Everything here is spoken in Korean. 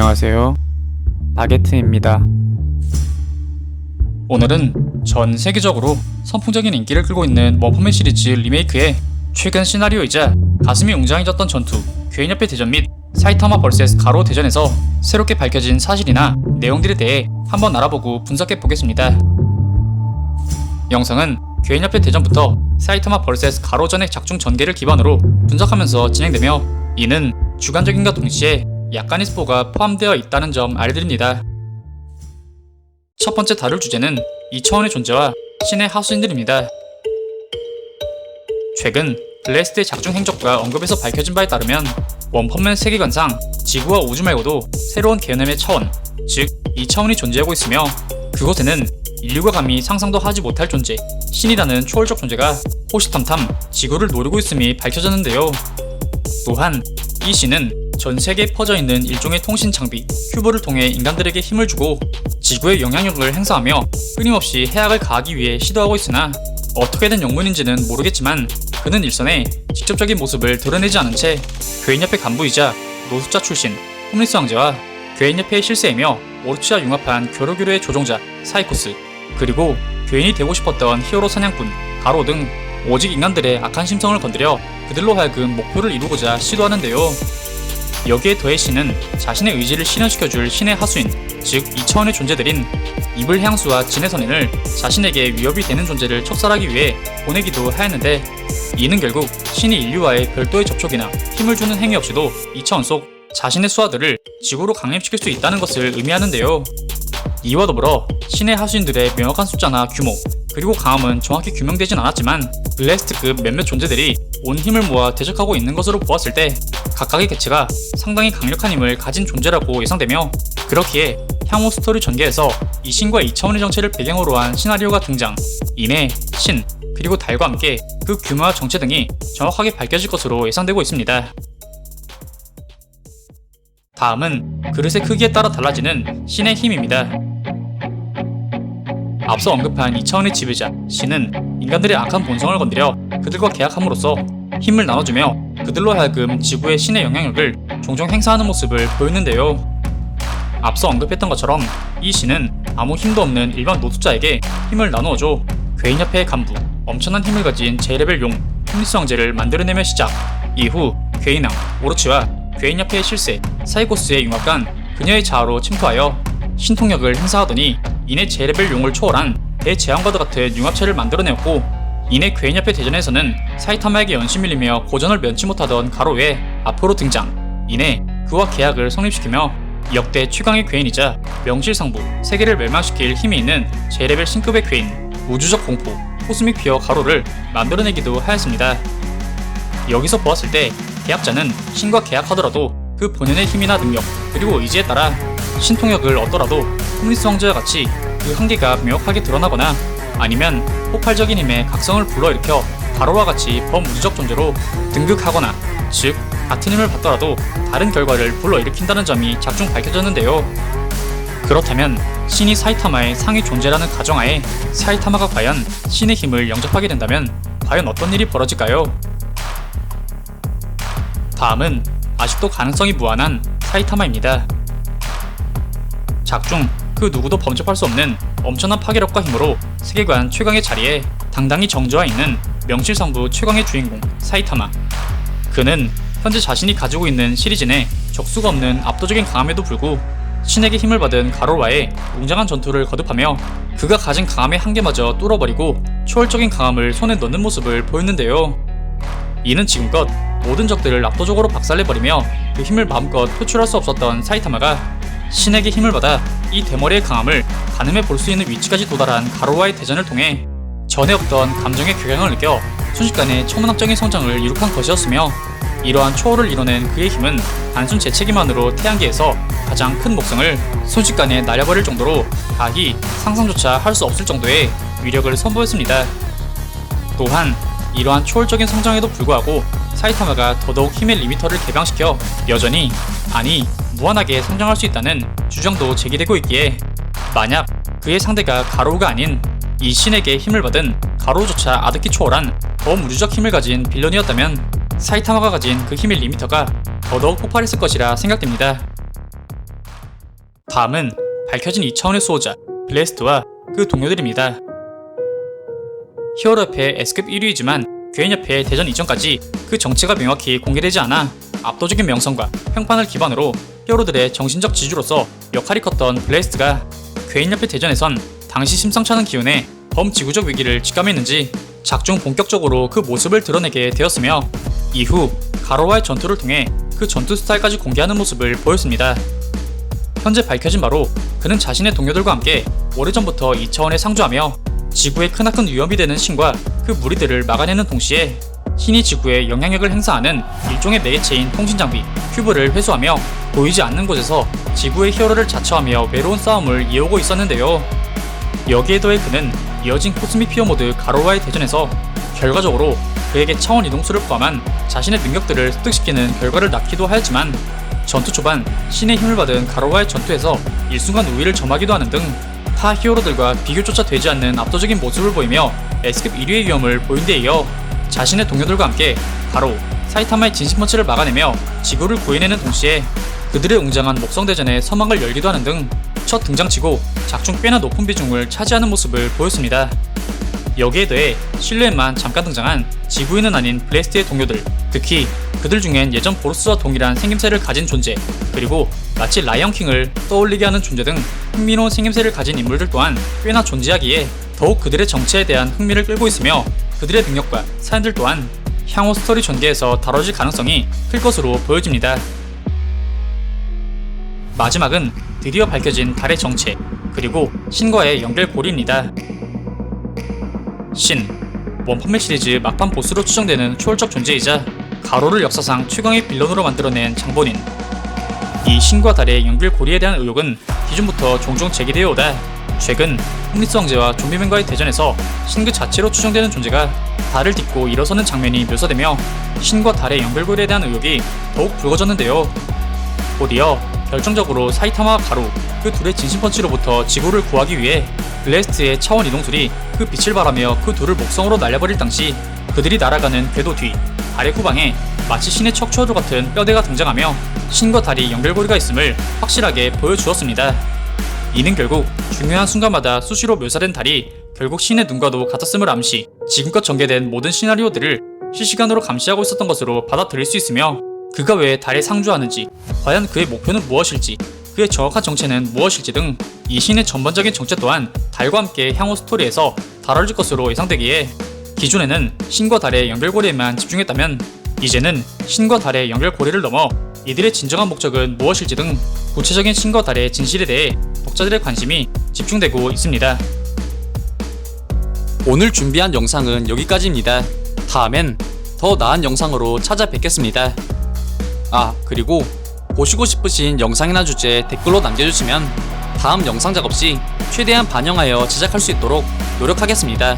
안녕하세요. 바게트입니다. 오늘은 전 세계적으로 선풍적인 인기를 끌고 있는 워퍼맨 시리즈 리메이크의 최근 시나리오이자 가슴이 웅장해졌던 전투 괴인협회 대전 및 사이타마 벌세스 가로 대전에서 새롭게 밝혀진 사실이나 내용들에 대해 한번 알아보고 분석해 보겠습니다. 영상은 괴인협회 대전부터 사이타마 벌세스 가로전의 작중 전개를 기반으로 분석하면서 진행되며 이는 주관적인과 동시에 약간의 스포가 포함되어 있다는 점 알려드립니다. 첫 번째 다룰 주제는 2차원의 존재와 신의 하수인들입니다. 최근 블레스트의 작중 행적과 언급에서 밝혀진 바에 따르면 원펀맨 세계관상 지구와 우주 말고도 새로운 개념의 차원, 즉 2차원이 존재하고 있으며 그곳에는 인류가 감히 상상도 하지 못할 존재, 신이라는 초월적 존재가 호시탐탐 지구를 노리고 있음이 밝혀졌는데요. 또한 이 신은 전 세계에 퍼져 있는 일종의 통신 장비 큐브를 통해 인간들에게 힘을 주고 지구의 영향력을 행사하며 끊임없이 해악을 가하기 위해 시도하고 있으나 어떻게 된 영문인지는 모르겠지만 그는 일선에 직접적인 모습을 드러내지 않은 채 괴인협회 간부이자 노숙자 출신 홈리스 황제와 괴인협회의 실세이며 오르치와 융합한 교류교류의 조종자 사이코스 그리고 괴인이 되고 싶었던 히어로 사냥꾼 가로 등 오직 인간들의 악한 심성을 건드려 그들로 하여금 목표를 이루고자 시도하는데요. 여기에 더해 신은 자신의 의지를 실현시켜줄 신의 하수인, 즉 2차원의 존재들인 이블 향수와 진의 선인을 자신에게 위협이 되는 존재를 척살하기 위해 보내기도 하였는데 이는 결국 신이 인류와의 별도의 접촉이나 힘을 주는 행위 없이도 2차원 속 자신의 수하들을 지구로 강림시킬 수 있다는 것을 의미하는데요. 이와 더불어 신의 하수인들의 명확한 숫자나 규모 그리고 강함은 정확히 규명되진 않았지만 블레스트급 몇몇 존재들이 온 힘을 모아 대적하고 있는 것으로 보았을 때 각각의 개체가 상당히 강력한 힘을 가진 존재라고 예상되며 그렇기에 향후 스토리 전개에서 이 신과 2차원의 정체를 배경으로 한 시나리오가 등장 이내 신 그리고 달과 함께 그 규모와 정체 등이 정확하게 밝혀질 것으로 예상되고 있습니다. 다음은 그릇의 크기에 따라 달라지는 신의 힘입니다. 앞서 언급한 2차원의 지배자 신은 인간들의 악한 본성을 건드려 그들과 계약함으로써 힘을 나눠주며 그들로 하여금 지구의 신의 영향력을 종종 행사하는 모습을 보였는데요. 앞서 언급했던 것처럼 이 신은 아무 힘도 없는 일반 노숙자에게 힘을 나누어줘 괴인협회의 간부 엄청난 힘을 가진 제레벨 용 홈리스 황제를 만들어내며 시작 이후 괴인왕 오로치와 괴인협회의 실세 사이코스의 융합간 그녀의 자아로 침투하여 신통력을 행사하더니 이내 제레벨 용을 초월한 대재앙과도 같은 융합체를 만들어내었고 이내 괴인협회 대전에서는 사이타마에게 연신 밀리며 고전을 면치 못하던 가로에 앞으로 등장 이내 그와 계약을 성립시키며 역대 최강의 괴인이자 명실상부 세계를 멸망시킬 힘이 있는 제레벨 신급의 괴인 우주적 공포 코스믹 피어 가로를 만들어내기도 하였습니다. 여기서 보았을 때 계약자는 신과 계약하더라도 그 본연의 힘이나 능력 그리고 의지에 따라 신통력을 얻더라도 황제와 같이 그 한계가 명확하게 드러나거나 아니면 폭발적인 힘의 각성을 불러일으켜 가로와 같이 범우주적 존재로 등극하거나 즉 같은 힘을 받더라도 다른 결과를 불러일으킨다는 점이 작중 밝혀졌는데요. 그렇다면 신이 사이타마의 상위 존재라는 가정하에 사이타마가 과연 신의 힘을 영접하게 된다면 과연 어떤 일이 벌어질까요? 다음은 아직도 가능성이 무한한 사이타마입니다. 작중 그 누구도 범접할 수 없는 엄청난 파괴력과 힘으로 세계관 최강의 자리에 당당히 정주하 있는 명실상부 최강의 주인공 사이타마. 그는 현재 자신이 가지고 있는 시리즈 내 적수가 없는 압도적인 강함에도 불구 신에게 힘을 받은 가로와의 웅장한 전투를 거듭하며 그가 가진 강함의 한계마저 뚫어버리고 초월적인 강함을 손에 넣는 모습을 보였는데요. 이는 지금껏 모든 적들을 압도적으로 박살내버리며 그 힘을 마음껏 표출할 수 없었던 사이타마가 신에게 힘을 받아 이 대머리의 강함을 가늠해 볼 수 있는 위치까지 도달한 가로와의 대전을 통해 전에 없던 감정의 격양을 느껴 순식간에 천문학적인 성장을 이룩한 것이었으며 이러한 초월을 이뤄낸 그의 힘은 단순 재채기만으로 태양계에서 가장 큰 목성을 순식간에 날려버릴 정도로 가히 상상조차 할 수 없을 정도의 위력을 선보였습니다. 또한 이러한 초월적인 성장에도 불구하고 사이타마가 더더욱 힘의 리미터를 개방시켜 여전히 아니 무한하게 성장할 수 있다는 주장도 제기되고 있기에 만약 그의 상대가 가로우가 아닌 이 신에게 힘을 받은 가로우조차 아득히 초월한 범우주적 힘을 가진 빌런이었다면 사이타마가 가진 그 힘의 리미터가 더더욱 폭발했을 것이라 생각됩니다. 다음은 밝혀진 2차원의 수호자 블레스트와 그 동료들입니다. 히어로협회 S급 1위이지만 괴인협회 대전 이전까지 그 정체가 명확히 공개되지 않아 압도적인 명성과 평판을 기반으로 히어로들의 정신적 지주로서 역할이 컸던 블레스트가 괴인협회 대전에선 당시 심상치 않은 기운에 범지구적 위기를 직감했는지 작중 본격적으로 그 모습을 드러내게 되었으며 이후 가로와의 전투를 통해 그 전투 스타일까지 공개하는 모습을 보였습니다. 현재 밝혀진 바로 그는 자신의 동료들과 함께 오래전부터 2차원에 상주하며 지구에 크나큰 위험이 되는 신과 그 무리들을 막아내는 동시에 신이 지구에 영향력을 행사하는 일종의 매개체인 통신장비 큐브를 회수하며 보이지 않는 곳에서 지구의 히어로를 자처하며 외로운 싸움을 이어오고 있었는데요. 여기에 더해 그는 이어진 코스믹 피어 모드 가로와의 대전에서 결과적으로 그에게 차원 이동수를 포함한 자신의 능력들을 습득시키는 결과를 낳기도 하였지만 전투 초반 신의 힘을 받은 가로와의 전투에서 일순간 우위를 점하기도 하는 등 타 히어로들과 비교조차 되지 않는 압도적인 모습을 보이며 S급 1위의 위험을 보인 데 이어 자신의 동료들과 함께 가로, 사이타마의 진심펀치를 막아내며 지구를 구해내는 동시에 그들의 웅장한 목성대전에 서막을 열기도 하는 등 첫 등장치고 작중 꽤나 높은 비중을 차지하는 모습을 보였습니다. 여기에 더해 실루엣만 잠깐 등장한 지구인은 아닌 블레스트의 동료들, 특히 그들 중엔 예전 보루스와 동일한 생김새를 가진 존재, 그리고 마치 라이언킹을 떠올리게 하는 존재 등 흥미로운 생김새를 가진 인물들 또한 꽤나 존재하기에 더욱 그들의 정체에 대한 흥미를 끌고 있으며 그들의 능력과 사연들 또한 향후 스토리 전개에서 다뤄질 가능성이 클 것으로 보여집니다. 마지막은 드디어 밝혀진 달의 정체, 그리고 신과의 연결고리입니다. 신, 원펀맨 시리즈 막판 보스로 추정되는 초월적 존재이자 가로를 역사상 최강의 빌런으로 만들어낸 장본인. 이 신과 달의 연결고리에 대한 의혹은 기존부터 종종 제기되어 오다 최근 흑리스 왕제와 좀비맨과의 대전에서 신 그 자체로 추정되는 존재가 달을 딛고 일어서는 장면이 묘사되며 신과 달의 연결고리에 대한 의혹이 더욱 불거졌는데요. 곧이어 결정적으로 사이타마와 가루 그 둘의 진심펀치로부터 지구를 구하기 위해 블레스트의 차원 이동술이 그 빛을 바라며 그 둘을 목성으로 날려버릴 당시 그들이 날아가는 궤도 뒤 달의 후방에 마치 신의 척추어조 같은 뼈대가 등장하며 신과 달이 연결고리가 있음을 확실하게 보여주었습니다. 이는 결국 중요한 순간마다 수시로 묘사된 달이 결국 신의 눈과도 같았음을 암시 지금껏 전개된 모든 시나리오들을 실시간으로 감시하고 있었던 것으로 받아들일 수 있으며 그가 왜 달에 상주하는지 과연 그의 목표는 무엇일지 그의 정확한 정체는 무엇일지 등이 신의 전반적인 정체 또한 달과 함께 향후 스토리에서 다뤄질 것으로 예상되기에 기존에는 신과 달의 연결고리에만 집중했다면 이제는 신과 달의 연결고리를 넘어 이들의 진정한 목적은 무엇일지 등 구체적인 신과 달의 진실에 대해 독자들의 관심이 집중되고 있습니다. 오늘 준비한 영상은 여기까지입니다. 다음엔 더 나은 영상으로 찾아뵙겠습니다. 아, 그리고 보시고 싶으신 영상이나 주제 댓글로 남겨주시면 다음 영상 작업 시 최대한 반영하여 제작할 수 있도록 노력하겠습니다.